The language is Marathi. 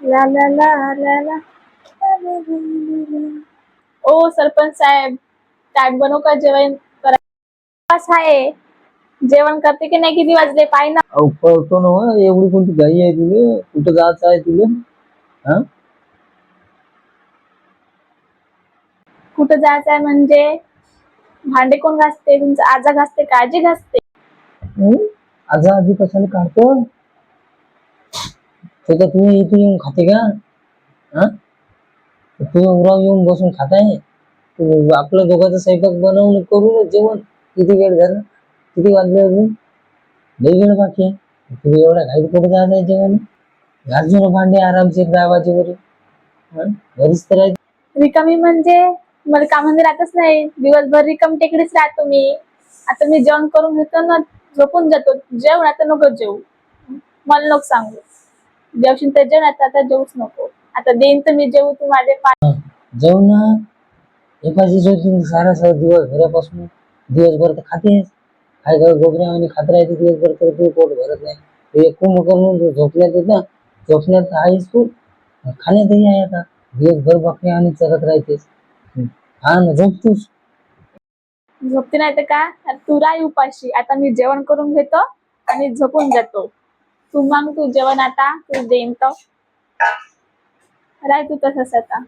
ला ला ला ला ला ओ सरपंच साहेब ताट बनवू का जेवण करायचं आहे जेवण करते की नाही? किती वाजले? पाय ना. अहो कळतो ना हो, एवढी कोणती घाई आहे तुले? कुठं जायचं आहे तुले? हा? कुठं जायचं आहे म्हणजे? भांडे कोण घासते? तुमचं आजा घासते का आजी घासते. हं? आज आधी कशाला काढतो? ते का तुम्ही इथे येऊन खाते का हा तुम्ही उराव येऊन बसून खाताय तू आपल्या दोघांचा स्वयंपाक बनवून करूनच जेवण किती वेळ झाला किती वाजले अजून लई वेळ बाकी आहे तुम्ही एवढ्या घाईत कुठे जात आहे जेवण घालजो भांडे आरामशीर दाबाचे वगैरे हा? घरीच तर आहे रिकामी म्हणजे मला कामामध्ये राहतच नाही दिवसभर रिकामी टेकडीच राहतो मी आता मी जेवण करून घेतो ना झोपून जातो जेवण आता नको जेवू मला नको सांगू जेवशील तर जेवण आता आता जेवूच नको. आता देईन तर मी जेवू तू माझे पा जाऊ ना. एकाची होती सारा सारा दिवस घरापासून दिवसभर तर खातेस काय काय गोबऱ्या आणि खात राहते दिवसभर तर तू पोट भरत नाही. ते एक कुंभ करून झोपण्यात येत. ना झोपण्यात तर आहेस तू. खाण्यातही आहे आता. दिवसभर बकऱ्या आणि चरत राहतेस. हा ना झोपतोस. झोपते नाही तर का? तू राही उपाशी. आता मी जेवण करून घेतो आणि झोपून जातो. तू मग तू जेवण आता तू देईन तर राय तू तसंच आता.